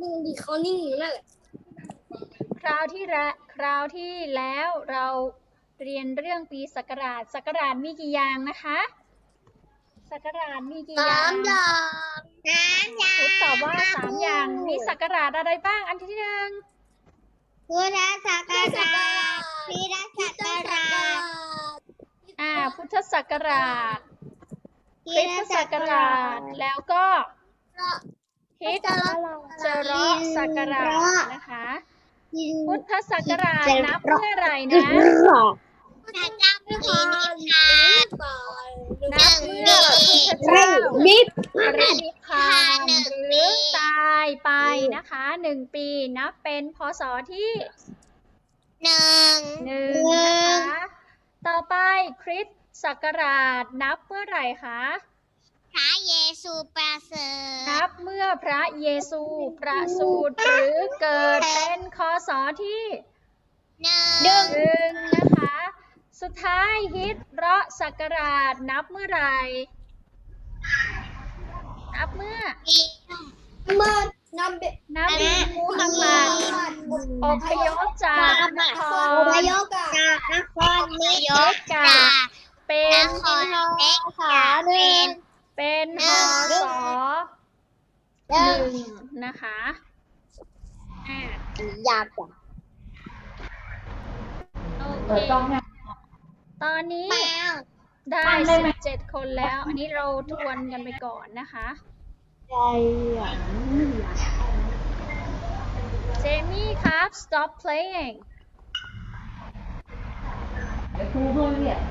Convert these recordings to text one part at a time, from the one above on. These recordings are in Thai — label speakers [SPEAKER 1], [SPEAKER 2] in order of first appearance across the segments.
[SPEAKER 1] นิ่งดิเขานิ่งอยู่นั่นแหละ
[SPEAKER 2] คราวที่ละคราวที่แล้วเราเรียนเรื่องปีศักราชศักราชมีกี่อย่างนะคะศักราชมีกี่อ
[SPEAKER 1] สา
[SPEAKER 2] ย่าง
[SPEAKER 1] มอย่าง
[SPEAKER 3] น้ำยา
[SPEAKER 2] ทดตอบว่าสามอย่างมีศักราชอะไรบ้างอันที่หนึ่ง
[SPEAKER 3] พุทธศักราชพีรศักราช
[SPEAKER 2] อ่า พุทธศักราชคริสตศักราชแล้วก็ ฮิตจรศักราชนะคะ พุทธศักราชนับเมื่อไหร่นะ
[SPEAKER 3] จะจำปีนิทาน
[SPEAKER 2] นับเมื่อพระพุทธเจ้า
[SPEAKER 1] นิด
[SPEAKER 2] ปรินิพพานหรือตายไปนะคะหนึ่งปีนับเป็นพศที่
[SPEAKER 3] หนึ่ง
[SPEAKER 2] หนึ่งนะคะต่อไปคริสตศักราชนับเมื่อไหร่คะ
[SPEAKER 3] พระเยซูประเสริฐ
[SPEAKER 2] นับเมื่อพระเยซูประสูติหรือเกิดเป็นคศที่
[SPEAKER 3] หนึ่
[SPEAKER 2] หนึ่
[SPEAKER 3] ง
[SPEAKER 2] งนะคะ สุดท้ายฮิตเราะศักราชนับเมื่อไหร่ นับเมื่อ
[SPEAKER 1] เมื่อนำเบ
[SPEAKER 2] นับมุฮัมมัดอพยพจากนค
[SPEAKER 1] อ
[SPEAKER 2] ร
[SPEAKER 1] พยพอะ
[SPEAKER 3] จากนครนิยม
[SPEAKER 2] กา
[SPEAKER 3] จาก
[SPEAKER 2] เป็
[SPEAKER 3] น
[SPEAKER 2] น
[SPEAKER 3] ครเล็กจากเป็น
[SPEAKER 2] เป็นหอสอหนึ่งนะคะอ่ายา
[SPEAKER 1] กกว่า
[SPEAKER 2] โอเคตอนนี้
[SPEAKER 3] แมว
[SPEAKER 2] ได้17คนแล้ว อันนี้เราทวนกันไปก่อนนะคะ
[SPEAKER 1] ใจอะ
[SPEAKER 2] เจมี่ครับ stop playing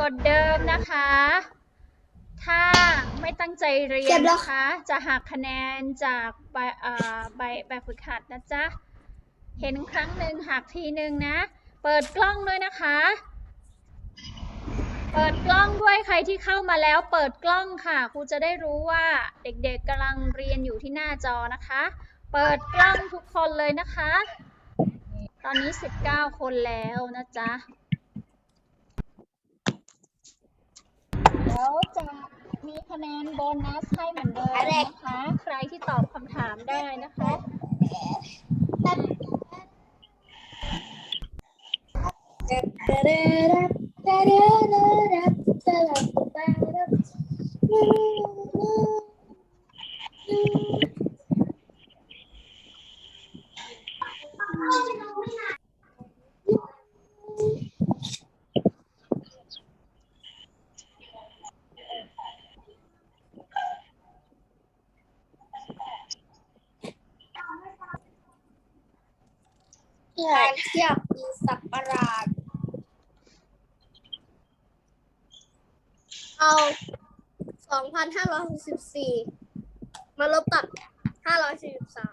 [SPEAKER 2] กดเดิมนะคะ ถ้าไม่ตั้งใจเรียนนะคะ จะหักคะแนนจากใบเอ่อใบแบบฝึกหัดนะจ๊ะ เห็นครั้งหนึ่งหักทีหนึ่งนะ เปิดกล้องด้วยนะคะ เปิดกล้องด้วยใครที่เข้ามาแล้ว เปิดกล้องค่ะครูจะได้รู้ว่าเด็กๆกำลังเรียนอยู่ที่หน้าจอนะคะ เปิดกล้องทุกคนเลยนะคะ ตอนนี้ 19 คนแล้วนะจ๊ะแล้วจะ มีคะแนนโบนัสให้เหมือนเดิมนะคะ ใครที่ตอบคำถามได้นะคะ
[SPEAKER 1] การเทียบปีศักราช เอา2,564มาลบกับ543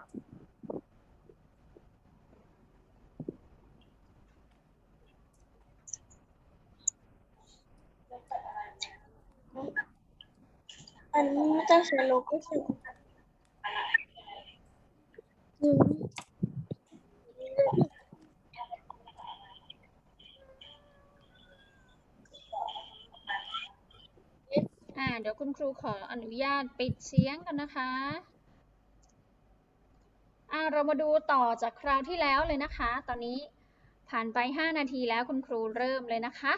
[SPEAKER 1] อันนี้ไม่ต้องใช้ลบก็คืออืม
[SPEAKER 2] อ่า เดี๋ยวคุณครูขออนุญาตปิดเสียงกันนะคะ อ่า เรามาดูต่อจากคราวที่แล้วเลยนะคะ ตอนนี้ผ่านไป 5 นาทีแล้วคุณครูเริ่มเลยนะคะ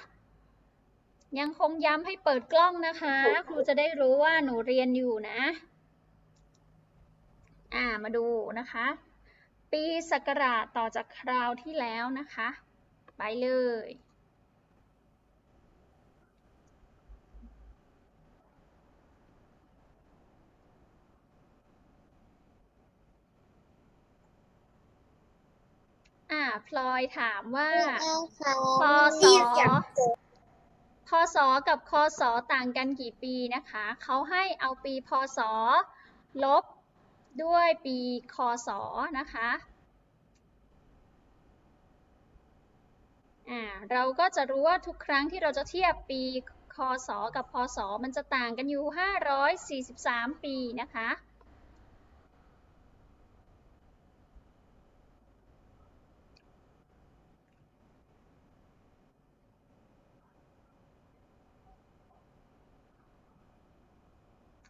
[SPEAKER 2] ยังคงย้ำให้เปิดกล้องนะคะ ครูจะได้รู้ว่าหนูเรียนอยู่นะ อ่า มาดูนะคะ ปีศักราชต่อจากคราวที่แล้วนะคะ ไปเลย พลอยถามว่าพศพศกับคศต่างกันกี่ปีนะคะ เขาให้เอาปีพศลบด้วยปีคศนะคะ อ่า เราก็จะรู้ว่าทุกครั้งที่เราจะเทียบปีคศกับพศมันจะต่างกันอยู่ 543 ปีนะคะ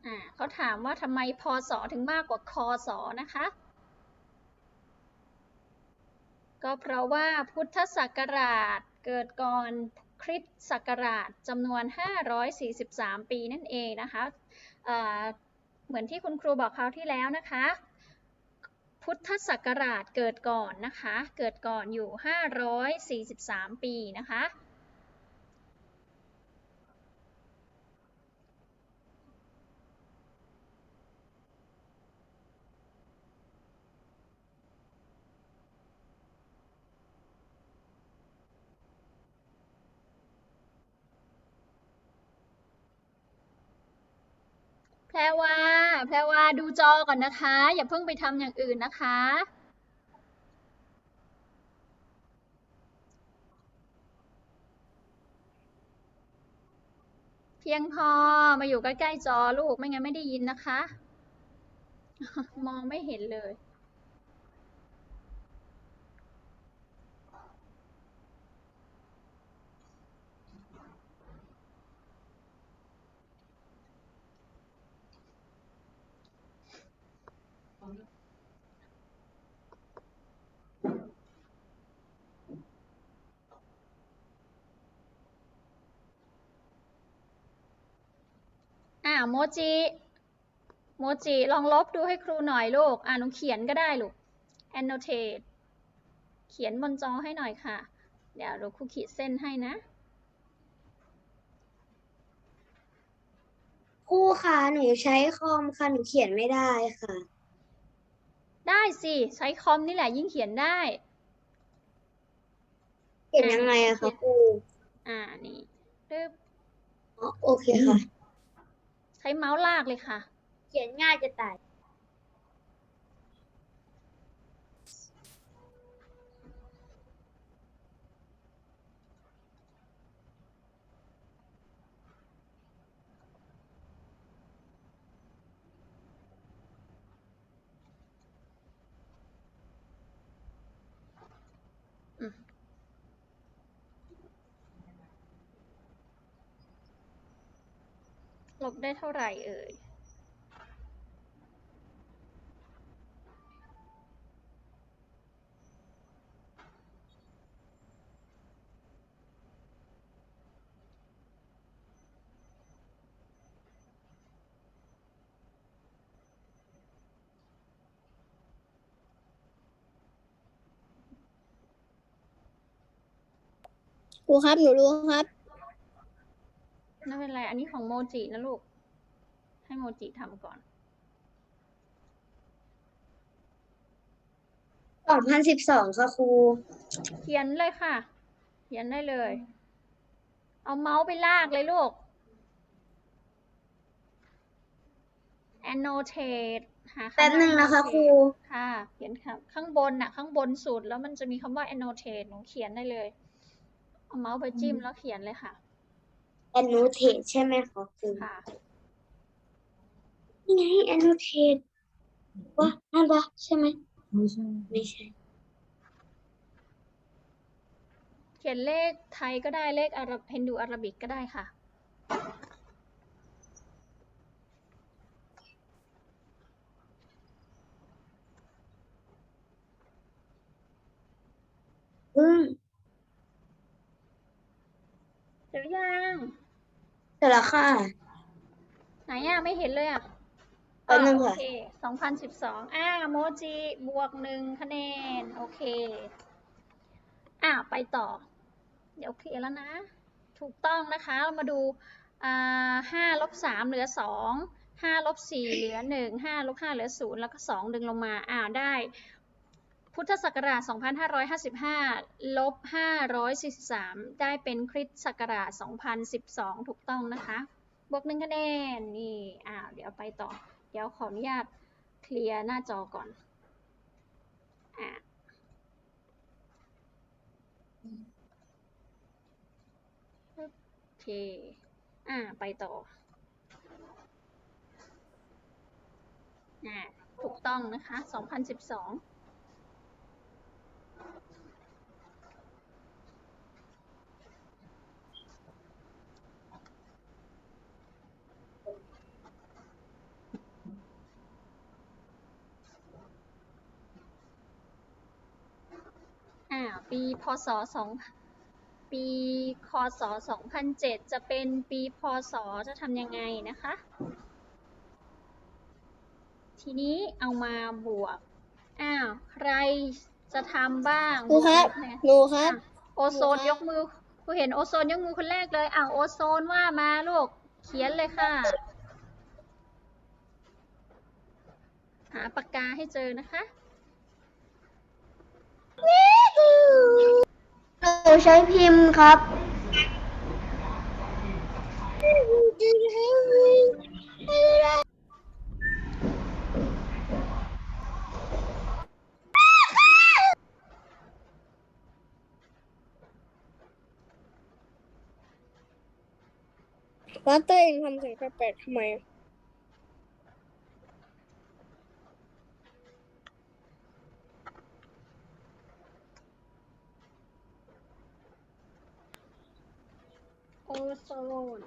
[SPEAKER 2] อ่าเขาถามว่าทำไมพศถึงมากกว่าคศนะคะ ก็เพราะว่าพุทธศักราชเกิดก่อนคริสตศักราชจำนวน 543 ปีนั่นเองนะคะเเหมือนที่คุณครูบอกคราวที่แล้วนะคะ พุทธศักราชเกิดก่อนนะคะ เกิดก่อนอยู่ 543 ปีนะคะ รวาแพรวาดูจอก่อนนะคะ อย่าเพิ่งไปทำอย่างอื่นนะคะ เพียงพอมาอยู่ใกล้ๆจอลูกไม่งั้นไม่ได้ยินนะคะ มองไม่เห็นเลย อ่าโมจิโมจิลองลบดูให้ครูหน่อยลูก อ่าหนูเขียนก็ได้ลูก annotate เขียนบนจอให้หน่อยค่ะ เดี๋ยวเราครูขีดเส้นให้นะ
[SPEAKER 3] ครูค่ะ หนูใช้คอมค่ะ หนูเขียนไม่ได้ค่ะ
[SPEAKER 2] ได้สิ ใช้คอมนี่แหละยิ่งเขียนได้
[SPEAKER 3] เขียนยังไงอะคะครู
[SPEAKER 2] อ่า นี่ปึ๊บ
[SPEAKER 3] อ๋อโอเคค่ะ
[SPEAKER 2] ใช้เมาส์ลากเลยค่ะ
[SPEAKER 1] เขียนง่ายจะตาย
[SPEAKER 2] ลบได้เท่าไหร่เอ่ย
[SPEAKER 3] ครูครับ หนูรู้ครับ
[SPEAKER 2] ไม่เป็นไร อันนี้ของโมจินะลูก ให้โมจิทำก่อน
[SPEAKER 3] สองพันสิบสองค่ะครู
[SPEAKER 2] เขียนเลยค่ะ เขียนได้เลย เอาเมาส์ไปลากเลยลูก annotate หาคำว่า
[SPEAKER 3] แป๊บหนึ่งนะคะครู
[SPEAKER 2] annotate ค่ะ เขียนค่ะ ข้างบนน่ะ ข้างบนสุดแล้วมันจะมีคำว่า annotate หนูเขียนได้เลย เอาเมาส์ไปจิ้มแล้วเขียนเลยค่ะ
[SPEAKER 3] annotate ใช่ไหมคะครู
[SPEAKER 2] ค่ะ
[SPEAKER 3] นี่ไง annotate ว่านั่นปะใช่ไหม
[SPEAKER 4] ไม่ใช่
[SPEAKER 3] ไม่ใช่
[SPEAKER 2] เขียนเลขไทยก็ได้เลขอาหรับฮินดูอาราบิกก็ได้ค่ะ
[SPEAKER 3] พึ่ง
[SPEAKER 2] เสร็จหรือยัง
[SPEAKER 3] เสร็จแล้วค่ะ
[SPEAKER 2] ไหนอะไม่เห็นเลยอะ
[SPEAKER 3] แป๊บนึง
[SPEAKER 2] โอ
[SPEAKER 3] ค่ะ
[SPEAKER 2] เคสองพันสิบสองอ่าโมจิบวกหนึ่งคะแนน โอเค อ่าไปต่อ เดี๋ยวเคลียร์แล้วนะ ถูกต้องนะคะ เรามาดูอ่าห้าลบสามเหลือสองห้าลบสี่เหลือหนึ่งห้าลบห้าเหลือศูนย์แล้วก็สองดึงลงมา อ่าได้ พุทธศักราช 2555 ลบ 543 ได้เป็นคริสตศักราช 2012 ถูกต้องนะคะ บวกหนึ่งคะแนน นี่อ่าเดี๋ยวไปต่อ เดี๋ยวขออนุญาตเคลียร์หน้าจอก่อน อ่าโอเค อ่า ไปต่อ อ่า ถูกต้องนะคะ 2012อ่า ปีพ ศสองปีคศ2007 จะเป็นปีพศจะทำยังไงนะคะ ทีนี้เอามาบวก อ้าว ใครจะทำบ้าง
[SPEAKER 1] ครูครับ
[SPEAKER 2] วกเลข
[SPEAKER 1] หนูครับ
[SPEAKER 2] อะโอโซนยกมือครูเห็นโอโซนยกมือคนแรกเลย อ้าวโอโซนว่ามาลูก เขียนเลยค่ะ หาปากกาให้เจอนะคะ
[SPEAKER 3] หนูใช้พิมพ์ครับ
[SPEAKER 1] ว่าเต้ยเองทำเสียงแปลกๆทำไมอะ
[SPEAKER 2] โอโซน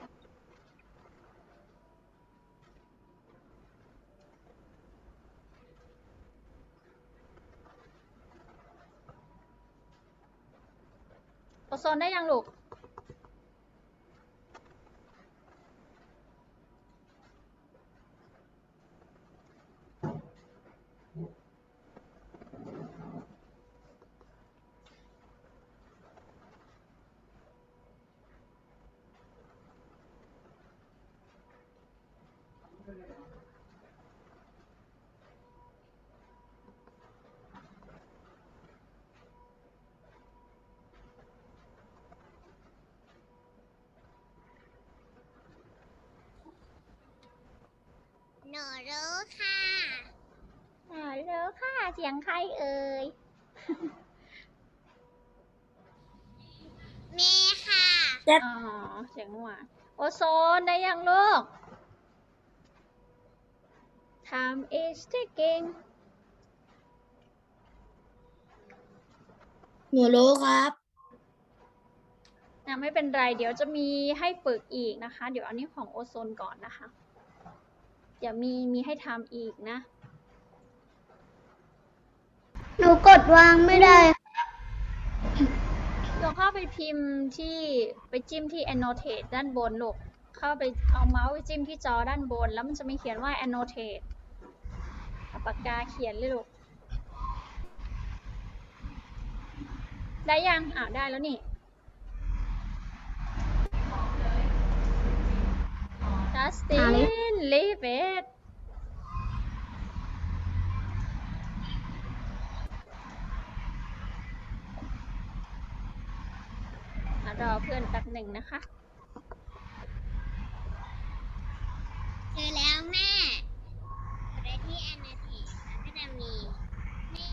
[SPEAKER 2] โอโซนได้ยังลูก
[SPEAKER 3] หนูรู้ค่ะ
[SPEAKER 2] อ่าเลิกค่ะ เสียงใครเอ่ย
[SPEAKER 3] เมค่ะ
[SPEAKER 2] อ๋อ เสียงหวานโอโซนได้ยังลูกทำเอสเตเก่ง
[SPEAKER 1] หนูรู้ครับ
[SPEAKER 2] นะไม่เป็นไร เดี๋ยวจะมีให้ฝึกอีกนะคะ เดี๋ยวอันนี้ของโอโซนก่อนนะคะ เดี๋ยวมีมีให้ทำอีกนะ
[SPEAKER 3] หนูกดวางไม่ได้
[SPEAKER 2] เราเข้าไปพิมพ์ที่ไปจิ้มที่ annotate ด้านบนลูก เข้าไปเอาเมาส์ไปจิ้มที่จอด้านบน แล้วมันจะมีเขียนว่า annotate เอาปากกาเขียนเลยลูก ได้ยังอ่าได้แล้วนี่ Justin leave it รอเพื่อนแป๊บหนึ่งนะคะ
[SPEAKER 3] เจอแล้วแม่ไปที่แอนนาทีแล้วก็จะมีนี่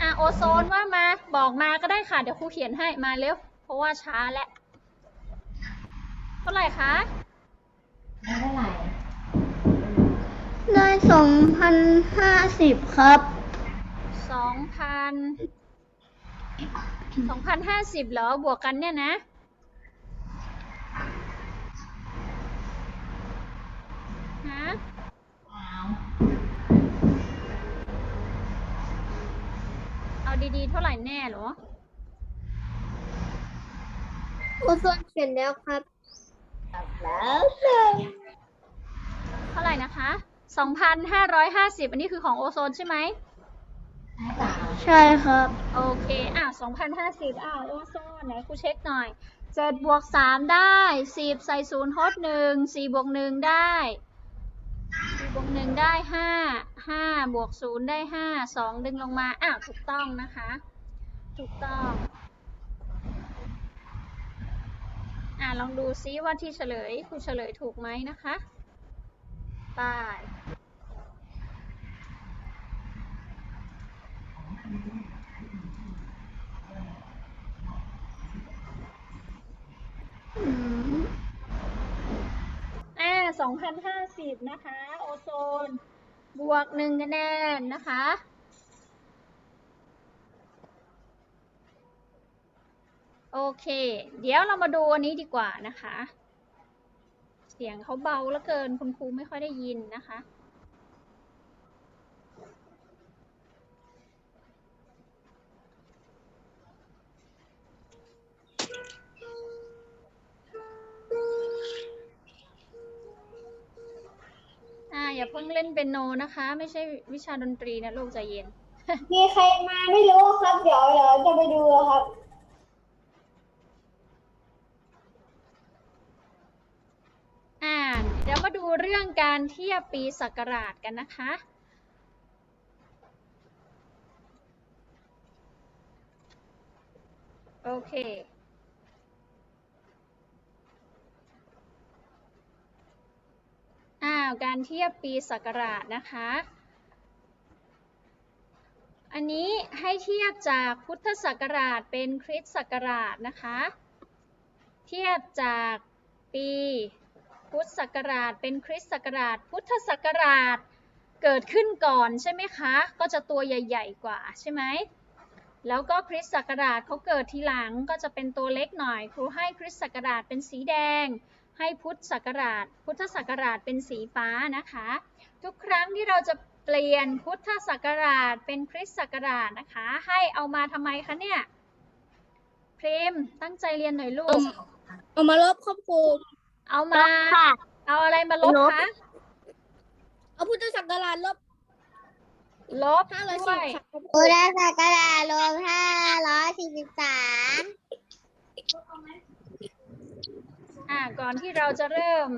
[SPEAKER 2] อะโอโซนว่ามาบอกมาก็ได้ค่ะ เดี๋ยวครูเขียนให้มาเร็ว เพราะว่าช้าแล้วเท่าไหร่คะ
[SPEAKER 3] ได้ สองพันห้าสิบครับ
[SPEAKER 2] สองพันสองพันห้าสิบเหรอ บวกกันเนี่ยนะ ฮะเอาดีๆ เท่าไหร่แน่เหรอ
[SPEAKER 1] โอโซนเขียนแล้วครับ
[SPEAKER 2] เท่าไหร่นะคะ 2,550 อันนี้คือของโอโซนใช่ไหม
[SPEAKER 3] ใช่ครับ
[SPEAKER 2] โอเค อะ2,050อะโอโซนไหนครูเช็คหน่อย7บวก3ได้ 10 ใส่0ทด1 4บวก1ได้4บวก1ได้ 5 5 บวก 0 ได้ 5 2 ดึงลงมา อ้าว ถูกต้องนะคะ ถูกต้อง อะลองดูซิว่าที่เฉลยครูเฉลยถูกไหมนะคะ ไป้ายอ่าสองพันห้าสิบนะคะ โอโซน บวกหนึ่งคะแนนนะคะโอเค เดี๋ยวเรามาดูอันนี้ดีกว่านะคะ เสียงเขาเบาเหลือเกิน คุณครูไม่ค่อยได้ยินนะคะ อ่า อย่าเพิ่งเล่นเปียโนนะคะ ไม่ใช่วิชาดนตรีนะลูกใจเย็น
[SPEAKER 1] มีใครมาไม่รู้ครับ เดี๋ยวเดี๋ยวจะไปดูครับ
[SPEAKER 2] อ่า เรื่องการเทียบปีศักราชกันนะคะ โอเค อ้าว การเทียบปีศักราชนะคะ อันนี้ให้เทียบจากพุทธศักราชเป็นคริสตศักราชนะคะ เทียบจากปี พุทธศักราช เป็นคริสตศักราช พุทธศักราชเกิดขึ้นก่อนใช่ไหมคะ ก็จะตัวใหญ่ ๆ กว่าใช่ไหมแล้วก็คริสตศักราชเขาเกิดทีหลังก็จะเป็นตัวเล็กหน่อย ครูให้คริสตศักราชเป็นสีแดง ให้พุทธศักราช พุทธศักราชเป็นสีฟ้านะคะ ทุกครั้งที่เราจะเปลี่ยนพุทธศักราชเป็นคริสตศักราชนะคะ ให้เอามาทำไมคะเนี่ยพริมตั้งใจเรียนหน่อยลูก
[SPEAKER 1] เอามาลบครอบครู
[SPEAKER 2] เอามาเอาอะไรมาลบ
[SPEAKER 1] ลบ
[SPEAKER 2] คะ
[SPEAKER 1] เอาพุทธศักราชลบ
[SPEAKER 2] ลบ
[SPEAKER 1] ห้าร้อย
[SPEAKER 2] ด้
[SPEAKER 1] สิ
[SPEAKER 2] ว
[SPEAKER 1] บ
[SPEAKER 2] ย
[SPEAKER 1] ครับ
[SPEAKER 3] พุทธศักราชรวมห้าร้อยสี่สิบสาม
[SPEAKER 2] อ่าก่อนที่เราจะเริ่ม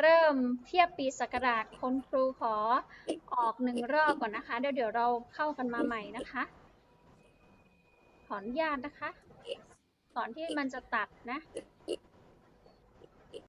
[SPEAKER 2] เริ่มเทียบปีศักราชคนครูขอออกหนึ่งรอบก่อนนะคะ เดี๋ยวเดี๋ยวเราเข้ากันมาใหม่นะคะ ขออนุญาตนะคะ ก่อนที่มันจะตัดนะ